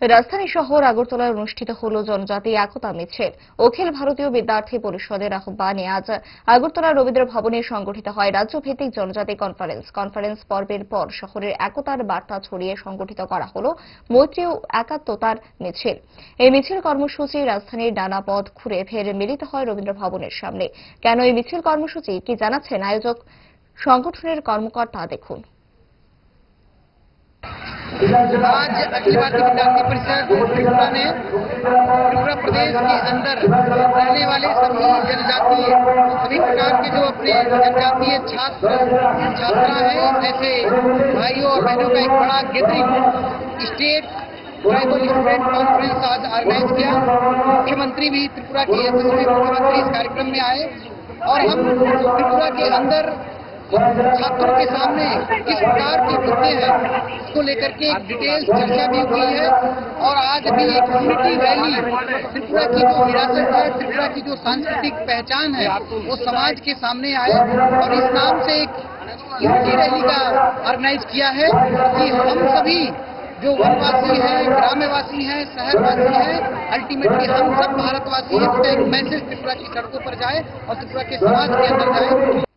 রাজধানী শহর আগরতলায় অনুষ্ঠিত হল জনজাতি একতা মিছিল। অখিল ভারতীয় বিদ্যার্থী পরিষদের আহ্বানে আজ আগরতলা রবীন্দ্র ভবনে সংগঠিত হয় রাজ্যভিত্তিক জনজাতি কনফারেন্স। কনফারেন্স পর্বের পর শহরের একতার বার্তা ছড়িয়ে সংগঠিত করা হল মৈত্রী ও একাত্মতার মিছিল। এই মিছিল কর্মসূচি রাজধানীর নানা পথ ঘুরে ফের মিলিত হয় রবীন্দ্র ভবনের সামনে। কেন এই মিছিল কর্মসূচি, কি জানাচ্ছেন আয়োজক সংগঠনের কর্মকর্তা, দেখুন। आज अखिल भारतीय विद्यार्थी परिषद त्रिपुरा ने त्रिपुरा प्रदेश के अंदर रहने वाले सभी जनजातीय सभी प्रकार के जो अपने जनजातीय छात्र छात्रा हैं ऐसे भाइयों और बहनों का एक बड़ा gathering state tribal student conference आज ऑर्गेनाइज किया मुख्यमंत्री भी त्रिपुरा के मुख्यमंत्री इस कार्यक्रम में आए और हम त्रिपुरा के अंदर छात्रों के सामने किस प्रकार के मुद्दे हैं। इसको लेकर के एक डिटेल्स चर्चा भी हुई है। और आज भी एक यूनिटी रैली त्रिपुरा की जो विरासत है, त्रिपुरा की जो सांस्कृतिक पहचान है, वो समाज के सामने आए और इस नाम से एक यूनिटी रैली का ऑर्गेनाइज किया है कि हम सभी जो वनवासी हैं ग्राम्यवासी हैं, शहरवासी हैं अल्टीमेटली हम सब भारतवासी हैं एक मैसेज त्रिपुरा की सड़कों पर जाए और त्रिपुरा के समाज के अंदर जाए।